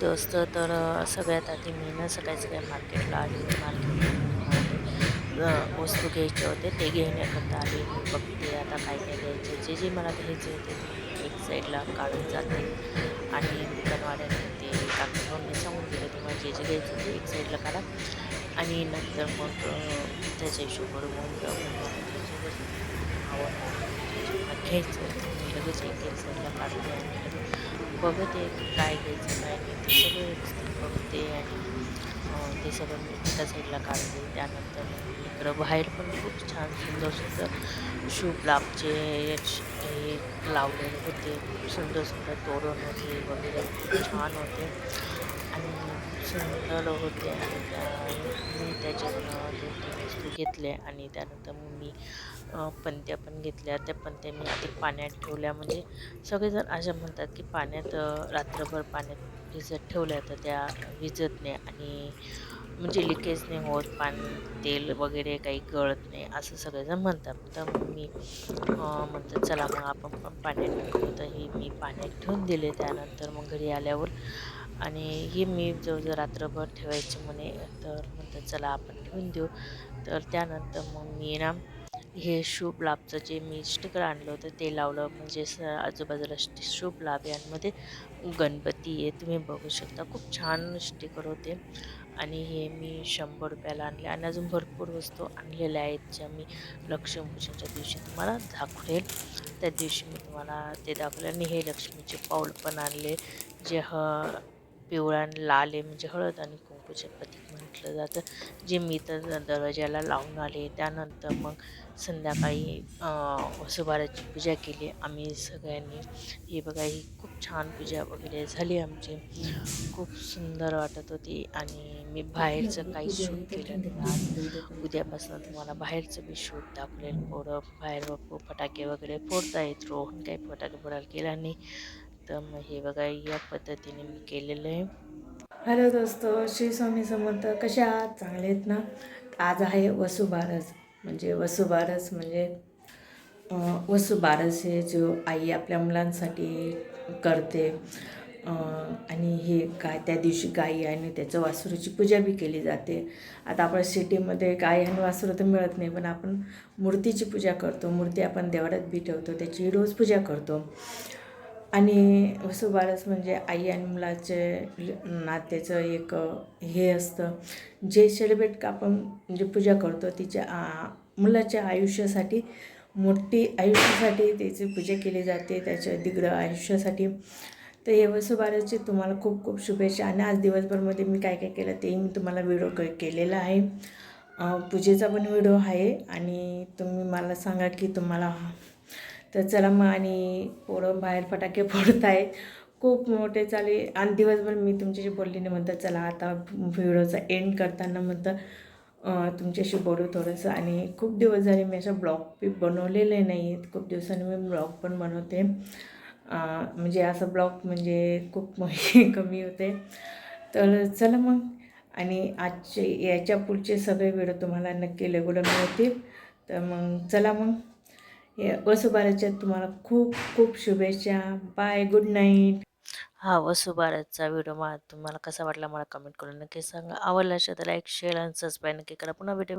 दोस्त तर सगळ्यात आधी मी ना सकाळी सकाळी मार्केटला आली. मार्केट वस्तू घ्यायचे होते ते घेण्याकरता आली. मी बघते आता काय काय घ्यायचे. जे जे मला घ्यायचे होते ते एक साईडला काढून जाते आणि दुकानवाल्याने ते टाकून मी सांगून दिलं. मला जे जे घ्यायचे ते एक साईडला काढा. आणि नंतर मग त्याच्या हिशोबावर मग घ्यायचं. लगेच एक एक साईडला काढते आणि बघते काय घ्यायचं काय नाही. ते सगळं व्यवस्थित बघते आणि ते सगळं मी एका साईडला काढते त्यानंतर इकडं बाहेर पण खूप छान सुंदर सुंदर शुभलाभचे हे लावलेले होते. खूप सुंदर सुंदर तोरण होते वगैरे. खूप छान होते. आणि सुंदर होते आणि त्या मी त्याच्यातनं दोन तीन वस्तू घेतल्या आणि त्यानंतर मग मी पंत्या पणत्या पण घेतल्या. त्या पंत्या मी आधी पाण्यात ठेवल्या. म्हणजे सगळेजण अशा म्हणतात की पाण्यात रात्रभर पाण्यात भिजत ठेवल्या तर त्या विजत नाही आणि म्हणजे लिकेज नाही होत. पाणी तेल वगैरे काही गळत नाही असं सगळेजण म्हणतात. तर मी म्हणतात चला मग आपण पण पाण्यात ठेवू. तर हे मी पाण्यात ठेवून दिले. त्यानंतर मग घरी आल्यावर आणि हे मी जवळजवळ रात्रभर ठेवायचे म्हणे. तर म्हणतात चला आपण ठेवून देऊ. तर त्यानंतर मग मी ना हे शुभ लाभचं जे मी स्टिकर आणलं होतं ते लावलं. म्हणजे स आजूबाजूला शुभ लाभ यांमध्ये गणपती आहे. तुम्ही बघू शकता खूप छान स्टिकर होते. आणि हे मी शंभर रुपयाला आणले. आणि अजून भरपूर वस्तू आणलेल्या आहेत ज्या मी लक्ष्मीपूजनच्या दिवशी तुम्हाला दाखवेल. त्या दिवशी मी तुम्हाला ते दाखवले. आणि हे लक्ष्मीचे पाऊल पण आणले जे ह पिवळा आणि लाल आहे म्हणजे हळद आणि कुंकूचे प्रतीक म्हटलं जातं जे मी तर दरवाज्याला लावून आले. त्यानंतर मग संध्याकाळी वसुबाराची पूजा केली. आम्ही सगळ्यांनी हे बघा ही खूप छान पूजा वगैरे झाली आमची. खूप सुंदर वाटत होती आणि मी बाहेरचं काही शूट केलं नाही उद्यापासून तुम्हाला बाहेरचं मी शूट दाखवेल. पोरं बाहेर फटाके वगैरे फोडता येत रोहन काही फटाके फोडायला केला नाही. तर मग हे बघा या पद्धतीने मी केलेलं आहे. हॅलो दोस्त श्री स्वामी समर्थ कशा आहात? चांगले आहेत ना? आज आहे वसुबारस म्हणजे वसुबारस म्हणजे वसुबारस हे जो आई आपल्या मुलांसाठी करते. आणि हे गाय त्या दिवशी गाई आणि त्याचं वासरूची पूजा बी केली जाते. आता आपण सिटीमध्ये गाय आणि वासरू तर मिळत नाही पण आपण मूर्तीची पूजा करतो. मूर्ती आपण देवळात बी ठेवतो त्याची रोज पूजा करतो. आणि वसुबारस म्हणजे आई आणि मुलाचे नात्याचं एक हे असतं. जे सेलिब्रेट आपण म्हणजे पूजा करतो तिच्या मुलाच्या आयुष्यासाठी मोठी आयुष्यासाठी त्याची पूजा केली जाते त्याच्या दिग्र आयुष्यासाठी. तर हे वसुबारसची तुम्हाला खूप खूप शुभेच्छा. आणि आज दिवसभरमध्ये मी काय काय केलं तेही मी तुम्हाला व्हिडिओ क केलेला आहे. पूजेचा पण व्हिडिओ आहे आणि तुम्ही मला सांगा की तुम्हाला तर चला मग आणि पोरं बाहेर फटाके फोडत आहे खूप मोठे चाले. आणि दिवसभर मी तुमच्याशी बोलली नाही म्हणतं चला आता व्हिडिओचा एंड करताना म्हणतं तुमच्याशी बोलू थोडंसं. आणि खूप दिवस झाले मी असं ब्लॉग बी बनवलेले नाही आहेत खूप दिवसांनी मी ब्लॉग पण बनवते. म्हणजे असं ब्लॉग म्हणजे खूप कमी होते. तर चला मग. आणि आजचे याच्या पुढचे सगळे व्हिडिओ तुम्हाला नक्की रेग्युलर मिळतील. तर मग चला मग. हे वसुबारच्या तुम्हाला खूप खूप शुभेच्छा. बाय गुड नाईट हा वसुबाराचा व्हिडिओ मला तुम्हाला कसा वाटला मला कमेंट करून नक्की सांगा. आवडला असेल तर लाईक शेअर आणि सबस्क्राईब नक्की करा. पुन्हा भेटू